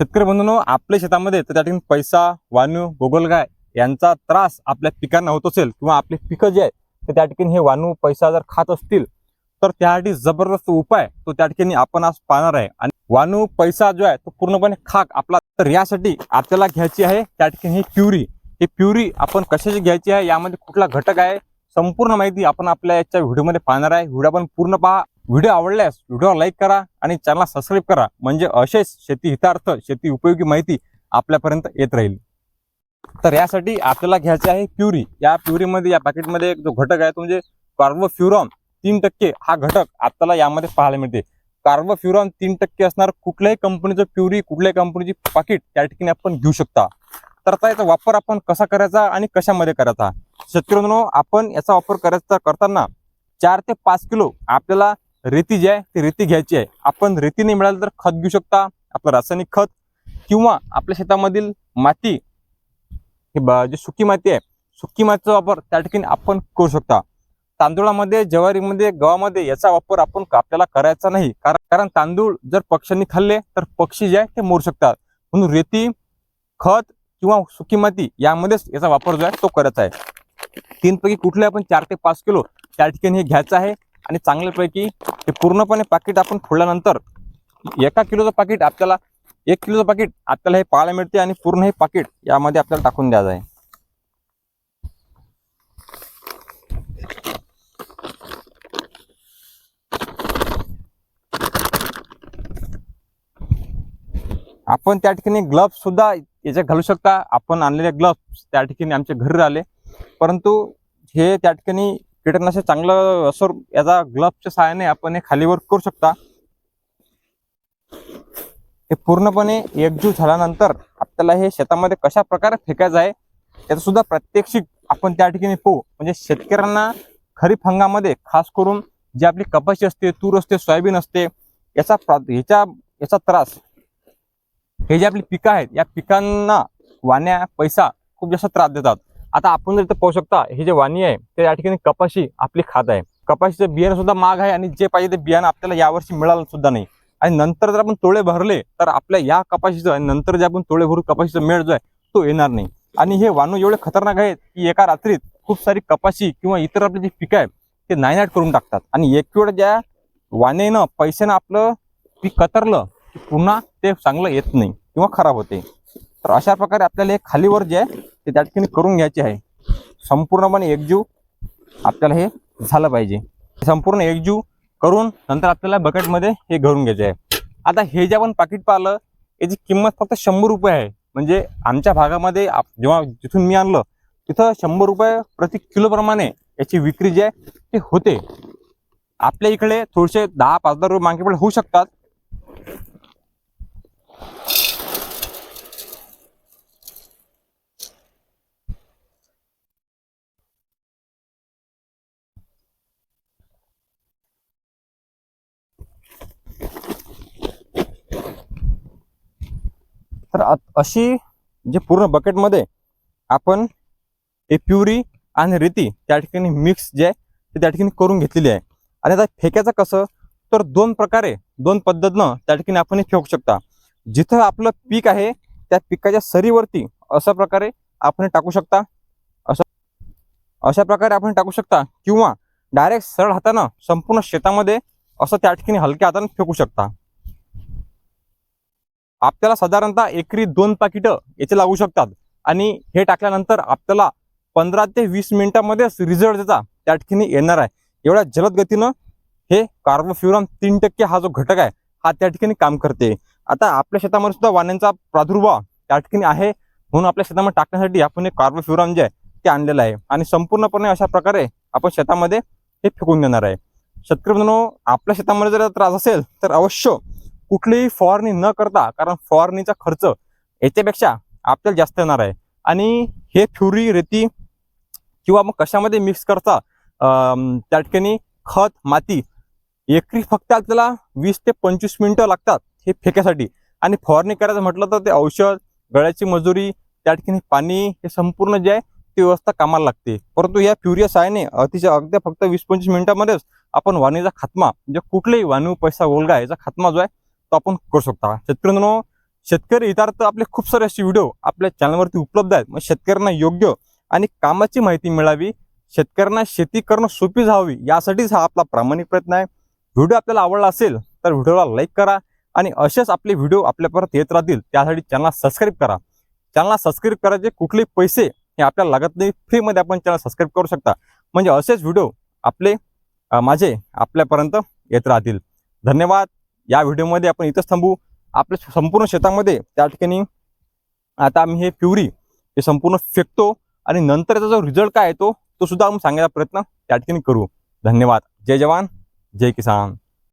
शेतकरी बंधूंनो आपल्या शेतामध्ये तर त्या ठिकाणी पैसा वानू गोगलगाय यांचा त्रास आपल्या पिकांना होत असेल किंवा आपली पिकं जे आहे तर त्या ठिकाणी हे वानू पैसा जर खात असतील तर त्यासाठी जबरदस्त उपाय तो त्या ठिकाणी आपण आज पाहणार आहे. आणि वानू पैसा जो आहे तो पूर्णपणे खाक आपला. तर यासाठी आपल्याला घ्यायची आहे त्या ठिकाणी ही प्युरी. ही प्युरी आपण कशाची घ्यायची आहे? यामध्ये कुठला घटक आहे? संपूर्ण माहिती आपण आपल्या याच्या व्हिडिओमध्ये पाहणार आहे. व्हिडिओ आपण पूर्ण पहा. व्हिडिओ आवडल्यास व्हिडिओ लाईक करा आणि चॅनलला सबस्क्राईब करा. म्हणजे असेच शेती हितार्थ शेती उपयोगी माहिती आपल्यापर्यंत येत राहील. तर यासाठी आपल्याला घ्यायचे आहे प्युरी. या प्युरीमध्ये या पॅकेटमध्ये जो घटक आहे तो म्हणजे कार्बोफ्युरॉन तीन टक्के हा घटक आपल्याला यामध्ये पाहायला मिळते. कार्बोफ्युरॉन तीन टक्के असणार कुठल्याही कंपनीचं प्युरी कुठल्याही कंपनीची पाकिट त्या ठिकाणी आपण घेऊ शकता. तर आता याचा वापर आपण कसा करायचा आणि कशामध्ये करायचा? शेतकऱ्यांनो आपण याचा वापर करायचा करताना चार ते पाच किलो आपल्याला रेती जी आहे ती रेती घ्यायची आहे. आपण रेती नाही मिळाली तर खत घेऊ शकता आपलं रासायनिक खत किंवा आपल्या शेतामधील माती हे जी सुकी माती आहे सुकी मातीचा वापर त्या ठिकाणी आपण करू शकता. तांदूळामध्ये ज्वारीमध्ये गव्हामध्ये याचा वापर आपण आपल्याला करायचा नाही. कारण कारण तांदूळ जर पक्ष्यांनी खाल्ले तर पक्षी जे आहे ते मोरू शकतात. म्हणून रेती खत किंवा सुकी माती यामध्येच याचा वापर जो आहे तो करायचा आहे. तीनपैकी कुठले आपण चार ते पाच किलो त्या ठिकाणी हे घ्यायचं आहे. आणि चांगल्यापैकी हे पूर्णपणे पाकिट आपण फोडल्यानंतर एका किलोचं पाकिट आपल्याला एक किलोचं पाकिट आपल्याला हे पाहायला मिळते आणि पूर्ण हे पाकिट यामध्ये आपल्याला टाकून द्यायचं आहे. आपण त्या ठिकाणी ग्लव्स सुद्धा याच्यात घालू शकता. आपण आणलेले ग्लव्स त्या ठिकाणी आमच्या घरी आले. परंतु हे त्या ठिकाणी कीटकनाशक चांगलं असर याचा ग्लव्हच्या सहाय्याने आपण हे खालीवर करू शकता. हे पूर्णपणे एकजू झाल्यानंतर आपल्याला हे शेतामध्ये कशा प्रकारे फेकायचं आहे याचं सुद्धा प्रात्यक्षिक आपण त्या ठिकाणी पाहू. म्हणजे शेतकऱ्यांना खरीप हंगामध्ये खास करून जी आपली कपाशी असते तूर असते सोयाबीन असते याचा प्रा याचा त्रास. हे जे आपली पिकं आहेत या पिकांना वाण्या पैसा खूप जास्त त्रास देतात. आता आपण जर इथं पाहू शकता हे जे वाणी आहे ते या ठिकाणी कपाशी आपली खात आहे. कपाशीचं बियाणं सुद्धा महाग आहे आणि जे पाहिजे ते बियाणं आपल्याला यावर्षी मिळालं सुद्धा नाही. आणि नंतर जर आपण तोळे भरले तर आपल्या या कपाशीचं आणि नंतर जे आपण तोळे भरून कपाशीचा मेळ जो आहे तो येणार नाही. आणि हे वाणू एवढे खतरनाक आहेत की एका रात्रीत खूप सारी कपाशी किंवा इतर आपली जी पिकं आहेत ते नायनाट करून टाकतात. आणि एक वेळ ज्या वाणेनं पैशानं आपलं पीक कतरलं की पुन्हा ते चांगलं येत नाही किंवा खराब होते. तर अशा प्रकारे आपल्याला हे खालीवर जे आहे ते त्या ठिकाणी करून घ्यायचे आहे. संपूर्णपणे एकजीव आपल्याला हे झालं पाहिजे. संपूर्ण एकजीव करून नंतर आपल्याला बकेटमध्ये हे घरून घ्यायचे आहे. आता हे जे आपण पाकिट पाहिलं याची किंमत फक्त शंभर रुपये आहे. म्हणजे आमच्या भागामध्ये जेव्हा जिथून मी आणलं तिथं शंभर रुपये प्रति किलो प्रमाणे याची विक्री जी आहे ते होते. आपल्या इकडे थोडेसे दहा पाच हजार रुपये मागे पुढे होऊ शकतात. तर अशी जे पूर्ण बकेटमध्ये आपण हे प्युरी आणि रेती त्या ठिकाणी मिक्स जे आहे ते त्या ठिकाणी करून घेतलेली आहे. आणि आता फेकायचं कसं तर दोन प्रकारे दोन पद्धतीनं त्या ठिकाणी आपण हे फेकू शकता. जिथं आपलं पीक आहे त्या पिकाच्या सरीवरती अशा प्रकारे आपण टाकू शकता. असं अशा प्रकारे आपण टाकू शकता किंवा डायरेक्ट सरळ हातानं संपूर्ण शेतामध्ये असं त्या ठिकाणी हलक्या हातानं फेकू शकता. आपल्याला साधारणतः एकरी दोन पाकिटं याचे लागू शकतात. आणि हे टाकल्यानंतर आपल्याला पंधरा ते वीस मिनिटांमध्येच रिझल्ट त्याचा त्या ठिकाणी येणार आहे. एवढ्या जलद गतीनं हे कार्बोफ्युरॉन तीन टक्के हा जो घटक आहे हा त्या ठिकाणी काम करते. आता आपल्या शेतामध्ये सुद्धा वाण्यांचा प्रादुर्भाव त्या ठिकाणी आहे म्हणून आपल्या शेतामध्ये टाकण्यासाठी आपण हे कार्बोफ्युरॉन जे आहे ते आणलेलं आहे. आणि संपूर्णपणे अशा प्रकारे आपण शेतामध्ये हे फेकून देणार आहे. शेतकरी मित्रांनो आपल्या शेतामध्ये जर त्रास असेल तर अवश्य कुठलीही फवारणी न करता कारण फवारणीचा खर्च याच्यापेक्षा आपल्याला जास्त येणार आहे. आणि हे फ्युरी रेती किंवा मग कशामध्ये मिक्स करता त्या ठिकाणी खत माती एकरी फक्त आपल्याला वीस ते पंचवीस मिनटं लागतात हे फेक्यासाठी. आणि फवारणी करायचं म्हटलं तर ते औषध गळ्याची मजुरी त्या ठिकाणी पाणी हे संपूर्ण जे आहे ती व्यवस्था कामाला लागते. परंतु या फ्युरिया सायने अतिशय अगदी फक्त वीस पंचवीस मिनिटामध्येच आपण वाणीचा खात्मा म्हणजे कुठलेही वाणू पैसा ओलगा याचा खात्मा जो आहे तो आपण करू शकता. शेतकऱ्यांनो शेतकरी हितार्थ आपले खूप सारे असे व्हिडिओ आपल्या चॅनलवरती उपलब्ध आहेत. मग शेतकऱ्यांना योग्य आणि कामाची माहिती मिळावी शेतकऱ्यांना शेती करणं सोपी जावी यासाठीच हा आपला प्रामाणिक प्रयत्न आहे. व्हिडिओ आपल्याला आवडला असेल तर व्हिडिओला लाईक करा आणि असेच आपले व्हिडिओ आपल्यापर्यंत येत राहतील त्यासाठी चॅनलला सबस्क्राईब करा. चॅनलला सबस्क्राईब करायचे कुठलेही पैसे हे आपल्याला लागत नाही फ्रीमध्ये आपण चॅनल सबस्क्राईब करू शकता. म्हणजे असेच व्हिडिओ आपले माझे आपल्यापर्यंत येत राहतील. धन्यवाद. या व्हिडिओमध्ये आपण इथंच थांबू. आपल्या संपूर्ण शेतामध्ये त्या ठिकाणी आता आम्ही हे प्युरी हे संपूर्ण फेकतो आणि नंतर याचा जो रिझल्ट काय येतो तो तो सुद्धा आम्ही सांगायचा प्रयत्न त्या ठिकाणी करू. धन्यवाद. जय जवान. जय किसान.